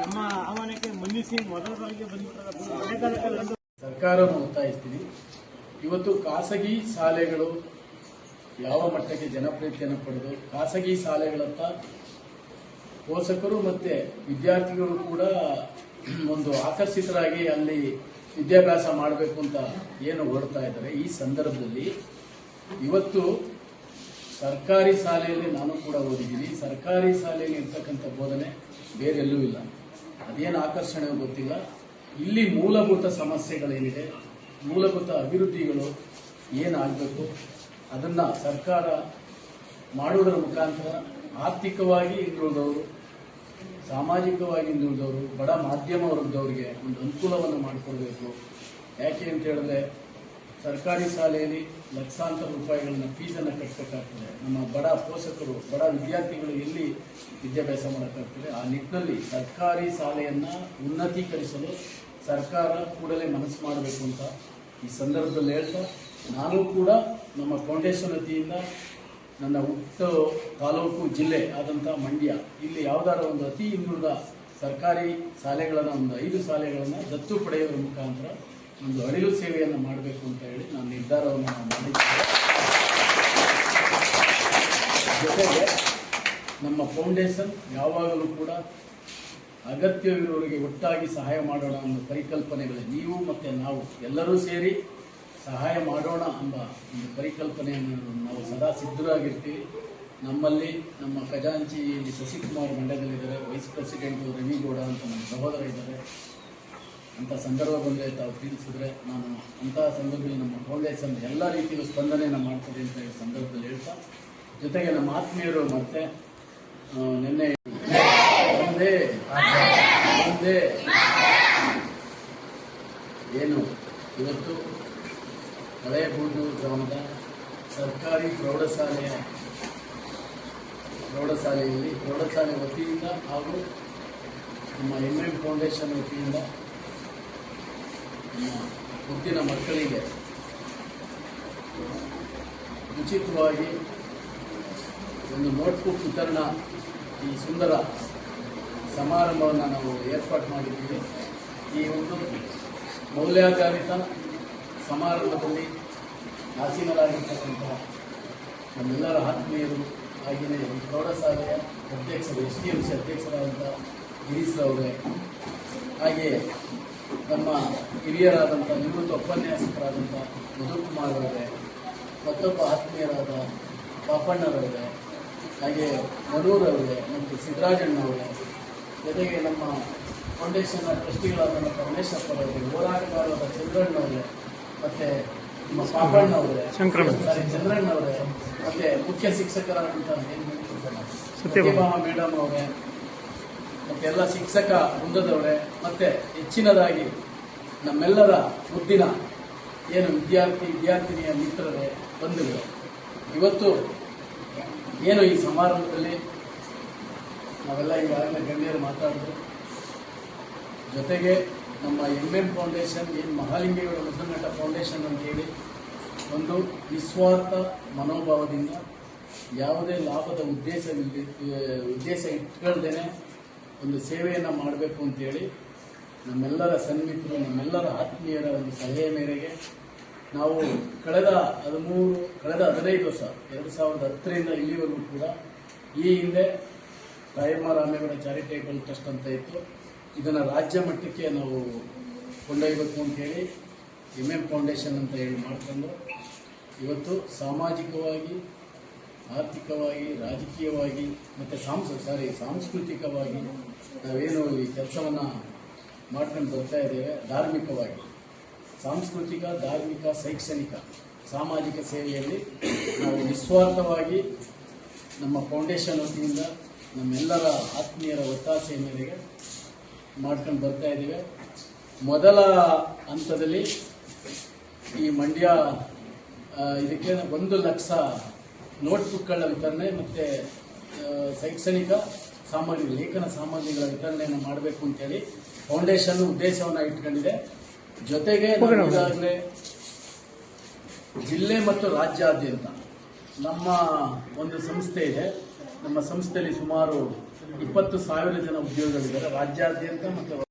ನಮ್ಮ ಆಹ್ವಾನಕ್ಕೆ ಮನ್ನಿಸಿ ಮೊದಲ ಬಾರಿಗೆ ಸರ್ಕಾರವನ್ನು ಒತ್ತಾಯಿಸ್ತೀನಿ. ಇವತ್ತು ಖಾಸಗಿ ಶಾಲೆಗಳು ಯಾವ ಮಟ್ಟಕ್ಕೆ ಜನಪ್ರಿಯತೆಯನ್ನು ಪಡೆದು ಖಾಸಗಿ ಶಾಲೆಗಳತ್ತ ಪೋಷಕರು ಮತ್ತೆ ವಿದ್ಯಾರ್ಥಿಗಳು ಕೂಡ ಒಂದು ಆಕರ್ಷಿತರಾಗಿ ಅಲ್ಲಿ ವಿದ್ಯಾಭ್ಯಾಸ ಮಾಡಬೇಕು ಅಂತ ಏನು ಹೊರಡ್ತಾ ಇದ್ದಾರೆ. ಈ ಸಂದರ್ಭದಲ್ಲಿ ಇವತ್ತು ಸರ್ಕಾರಿ ಶಾಲೆಯಲ್ಲಿ ನಾನು ಕೂಡ ಓದಿದ್ದೀನಿ. ಸರ್ಕಾರಿ ಶಾಲೆಯಲ್ಲಿ ಇರ್ತಕ್ಕಂಥ ಬೋಧನೆ ಬೇರೆಲ್ಲೂ ಇಲ್ಲ. ಅದೇನು ಆಕರ್ಷಣೆ ಗೊತ್ತಿಲ್ಲ. ಇಲ್ಲಿ ಮೂಲಭೂತ ಸಮಸ್ಯೆಗಳೇನಿದೆ, ಮೂಲಭೂತ ಅಭಿವೃದ್ಧಿಗಳು ಏನಾಗಬೇಕು ಅದನ್ನ ಸರ್ಕಾರ ಮಾಡುವುದರ ಮುಖಾಂತರ ಆರ್ಥಿಕವಾಗಿ ಹಿಂದುಳಿದವರು, ಸಾಮಾಜಿಕವಾಗಿ ಹಿಂದುಳಿದವರು, ಬಡ ಮಾಧ್ಯಮ ವರ್ಗದವರಿಗೆ ಒಂದು ಅನುಕೂಲವನ್ನು ಮಾಡಿಕೊಡಬೇಕು. ಯಾಕೆ ಅಂತ ಹೇಳಿದ್ರೆ, ಸರ್ಕಾರಿ ಶಾಲೆಯಲ್ಲಿ ಲಕ್ಷಾಂತರ ರೂಪಾಯಿಗಳನ್ನ ಫೀಸನ್ನು ಕಟ್ಟಬೇಕಾಗ್ತದೆ ನಮ್ಮ ಬಡ ಪೋಷಕರು, ಬಡ ವಿದ್ಯಾರ್ಥಿಗಳು ಎಲ್ಲಿ ವಿದ್ಯಾಭ್ಯಾಸ ಮಾಡೋಕ್ಕಾಗ್ತದೆ? ಆ ನಿಟ್ಟಿನಲ್ಲಿ ಸರ್ಕಾರಿ ಶಾಲೆಯನ್ನ ಉನ್ನತೀಕರಿಸಲು ಸರ್ಕಾರ ಕೂಡಲೇ ಮನಸ್ಸು ಮಾಡಬೇಕು ಅಂತ ಈ ಸಂದರ್ಭದಲ್ಲಿ ಹೇಳ್ತಾ ನಾನು ಕೂಡ ನಮ್ಮ ಫೌಂಡೇಶನ್ ವತಿಯಿಂದ ನನ್ನ ಹುಟ್ಟ ತಾಲೂಕು ಜಿಲ್ಲೆ ಆದಂಥ ಮಂಡ್ಯ, ಇಲ್ಲಿ ಯಾವ್ದಾರ ಒಂದು ಅತಿ ಹಿಂದುಳಿದ ಸರ್ಕಾರಿ ಶಾಲೆಗಳನ್ನು, ಒಂದು ಐದು ಶಾಲೆಗಳನ್ನು ದತ್ತು ಪಡೆಯುವ ಮುಖಾಂತರ ಒಂದು ಅಳಿಲು ಸೇವೆಯನ್ನು ಮಾಡಬೇಕು ಅಂತ ಹೇಳಿ ನಾನು ನಿರ್ಧಾರವನ್ನು ನಾನು ಮಾಡಿದ್ದೇನೆ. ಜೊತೆಗೆ ನಮ್ಮ ಫೌಂಡೇಶನ್ ಯಾವಾಗಲೂ ಕೂಡ ಅಗತ್ಯವಿರುವವರಿಗೆ ಒಟ್ಟಾಗಿ ಸಹಾಯ ಮಾಡೋಣ ಅನ್ನೋ ಪರಿಕಲ್ಪನೆಗಳು ನೀವು ಮತ್ತು ನಾವು ಎಲ್ಲರೂ ಸೇರಿ ಸಹಾಯ ಮಾಡೋಣ ಎಂಬ ಒಂದು ಪರಿಕಲ್ಪನೆಯನ್ನು ನಾವು ಸದಾ ಸಿದ್ಧರಾಗಿರ್ತೀವಿ. ನಮ್ಮಲ್ಲಿ ನಮ್ಮ ಖಜಾಂಚಿ ಶಶಿಕುಮಾರ್ ಮಂಡ್ಯದಲ್ಲಿದ್ದಾರೆ ವೈಸ್ ಪ್ರೆಸಿಡೆಂಟ್ ರವಿಗೌಡ ಅಂತ ನಮ್ಮ ಸಹೋದರ ಇದ್ದಾರೆ. ಅಂಥ ಸಂದರ್ಭ ಬಂದರೆ ತಾವು ತಿಳಿಸಿದ್ರೆ ನಾನು ಅಂತಹ ಸಂದರ್ಭದಲ್ಲಿ ನಮ್ಮ ಫೌಂಡೇಶನ್ ಎಲ್ಲ ರೀತಿಯ ಸ್ಪಂದನೆಯನ್ನು ಮಾಡ್ತದೆ ಅಂತ ಈ ಸಂದರ್ಭದಲ್ಲಿ ಹೇಳ್ತಾ, ಜೊತೆಗೆ ನಮ್ಮ ಆತ್ಮೀಯರು ಮತ್ತೆ ನಿನ್ನೆ ಏನು, ಇವತ್ತು ಹಳೆಯಬೂಡು ಗ್ರಾಮದ ಸರ್ಕಾರಿ ಪ್ರೌಢಶಾಲೆಯ ಪ್ರೌಢಶಾಲೆಯಲ್ಲಿ, ಪ್ರೌಢಶಾಲೆ ವತಿಯಿಂದ ಹಾಗೂ ನಮ್ಮ ಎಂ ಎಂ ಫೌಂಡೇಶನ್ ವತಿಯಿಂದ ನಮ್ಮ ಮುದ್ದಿನ ಮಕ್ಕಳಿಗೆ ಉಚಿತವಾಗಿ ಒಂದು ನೋಟ್ಬುಕ್ ವಿತರಣ ಈ ಸುಂದರ ಸಮಾರಂಭವನ್ನು ನಾವು ಏರ್ಪಾಡು ಮಾಡಿದ್ದೀವಿ. ಈ ಒಂದು ಮೌಲ್ಯಾಧಾರಿತ ಸಮಾರಂಭದಲ್ಲಿ ಆಸೀನರಾಗಿರ್ತಕ್ಕಂತಹ ನಮ್ಮೆಲ್ಲರ ಆತ್ಮೀಯರು ಹಾಗೆಯೇ ಪ್ರೌಢಶಾಲೆಯ ಅಧ್ಯಕ್ಷರು, ಎಸ್ ಡಿ ಎಂ ಸಿ ಅಧ್ಯಕ್ಷರಾದಂಥ ಗಿರೀಶ್ರವರೇ ಹಾಗೆಯೇ ನಮ್ಮ ಹಿರಿಯರಾದಂಥ ನಿವೃತ್ತ ಉಪನ್ಯಾಸಕರಾದಂಥ ಮಧುಕುಮಾರ್ ಅವರೇ ಮತ್ತೊಬ್ಬ ಆತ್ಮೀಯರಾದ ಪಾಪಣ್ಣರವರೇ ಹಾಗೆ ಮನೂರವರೇ ಮತ್ತು ಸಿದ್ದರಾಜಣ್ಣವರೇ ಜೊತೆಗೆ ನಮ್ಮ ಫೌಂಡೇಶನ್ನ ಟ್ರಸ್ಟಿಗಳಾದ ಅವರಿಗೆ ಹೋರಾಟಗಾರರಾದ ಚಂದ್ರಣ್ಣವರೇ ಮತ್ತೆ ನಮ್ಮ ಪಾಪಣ್ಣವರೇ ಚಂದ್ರಣ್ಣವರೇ ಮತ್ತೆ ಮುಖ್ಯ ಶಿಕ್ಷಕರಾದಂಥ ಸತ್ಯಭಾಮ ಮೇಡಮ್ ಅವರೇ ಮತ್ತೆಲ್ಲ ಶಿಕ್ಷಕ ವೃಂದದವರೇ ಮತ್ತೆ ಹೆಚ್ಚಿನದಾಗಿ ನಮ್ಮೆಲ್ಲರ ಮುದ್ದಿನ ಏನು ವಿದ್ಯಾರ್ಥಿ ವಿದ್ಯಾರ್ಥಿನಿಯ ಮಿತ್ರರೇ ಬಂಧುಗಳು ಇವತ್ತು ಏನು ಈ ಸಮಾರಂಭದಲ್ಲಿ ನಾವೆಲ್ಲ ಈಗಾಗಲೇ ಗಣ್ಯರು ಮಾತಾಡಿದ್ರು ಜೊತೆಗೆ ನಮ್ಮ ಎಂ ಎಂ ಫೌಂಡೇಶನ್ ಏನು ಮಹಾಲಿಂಗೇಗೌಡ ಮುದ್ದನಟ ಫೌಂಡೇಶನ್ ಅಂತೇಳಿ ಒಂದು ನಿಸ್ವಾರ್ಥ ಮನೋಭಾವದಿಂದ ಯಾವುದೇ ಲಾಭದ ಉದ್ದೇಶ ಉದ್ದೇಶ ಇಟ್ಕೊಳ್ದೇನೆ ಒಂದು ಸೇವೆಯನ್ನು ಮಾಡಬೇಕು ಅಂತೇಳಿ ನಮ್ಮೆಲ್ಲರ ಸನ್ಮಿತರು ನಮ್ಮೆಲ್ಲರ ಆತ್ಮೀಯರ ಒಂದು ಸಲಹೆ ಮೇರೆಗೆ ನಾವು ಕಳೆದ ಹದಿಮೂರು, ಕಳೆದ ಹದಿನೈದು ವರ್ಷ, ಎರಡು ಸಾವಿರದ ಹತ್ತರಿಂದ ಇಲ್ಲಿವರೆಗೂ ಕೂಡ ಈ ಹಿಂದೆ ರಾಯಮ್ಮ ರಾಮೇಗೌಡ ಚಾರಿಟೇಬಲ್ ಟ್ರಸ್ಟ್ ಅಂತ ಇತ್ತು. ಇದನ್ನು ರಾಜ್ಯ ಮಟ್ಟಕ್ಕೆ ನಾವು ಕೊಂಡೊಯ್ಯಬೇಕು ಅಂತೇಳಿ ಎಂ ಎಂ ಫೌಂಡೇಶನ್ ಅಂತ ಹೇಳಿ ಮಾಡಿಕೊಂಡು ಇವತ್ತು ಸಾಮಾಜಿಕವಾಗಿ, ಆರ್ಥಿಕವಾಗಿ, ರಾಜಕೀಯವಾಗಿ ಮತ್ತು ಸಾಂಸ್ ಸಾರಿ ಸಾಂಸ್ಕೃತಿಕವಾಗಿ ನಾವೇನು ಈ ಕೆಲಸವನ್ನು ಮಾಡ್ಕೊಂಡು ಬರ್ತಾ ಇದ್ದೇವೆ, ಧಾರ್ಮಿಕವಾಗಿ. ಸಾಂಸ್ಕೃತಿಕ, ಧಾರ್ಮಿಕ, ಶೈಕ್ಷಣಿಕ, ಸಾಮಾಜಿಕ ಸೇವೆಯಲ್ಲಿ ನಾವು ನಿಸ್ವಾರ್ಥವಾಗಿ ನಮ್ಮ ಫೌಂಡೇಶನ್ ವತಿಯಿಂದ ನಮ್ಮೆಲ್ಲರ ಆತ್ಮೀಯರ ಒತ್ತಾಸೆಯ ಮೇರೆಗೆ ಮಾಡ್ಕೊಂಡು ಬರ್ತಾ ಇದ್ದೀವಿ. ಮೊದಲ ಹಂತದಲ್ಲಿ ಈ ಮಂಡ್ಯ ಇದಕ್ಕೆ ಒಂದು ಲಕ್ಷ ನೋಟ್ಬುಕ್ಗಳ ವಿತರಣೆ ಮತ್ತು ಶೈಕ್ಷಣಿಕ ಸಾಮಗ್ರಿ ಲೇಖನ ಸಾಮಗ್ರಿಗಳ ವಿತರಣೆಯನ್ನು ಮಾಡಬೇಕು ಅಂತೇಳಿ ಫೌಂಡೇಶನ್ ಉದ್ದೇಶವನ್ನು ಇಟ್ಕೊಂಡಿದೆ. ಜೊತೆಗೆ ಈಗಾಗಲೇ ಜಿಲ್ಲೆ ಮತ್ತು ರಾಜ್ಯಾದ್ಯಂತ ನಮ್ಮ ಒಂದು ಸಂಸ್ಥೆ ಇದೆ. ನಮ್ಮ ಸಂಸ್ಥೆಯಲ್ಲಿ ಸುಮಾರು ಇಪ್ಪತ್ತು ಸಾವಿರ ಜನ ಉದ್ಯೋಗಗಳಿದ್ದಾರೆ ರಾಜ್ಯಾದ್ಯಂತ ಮತ್ತು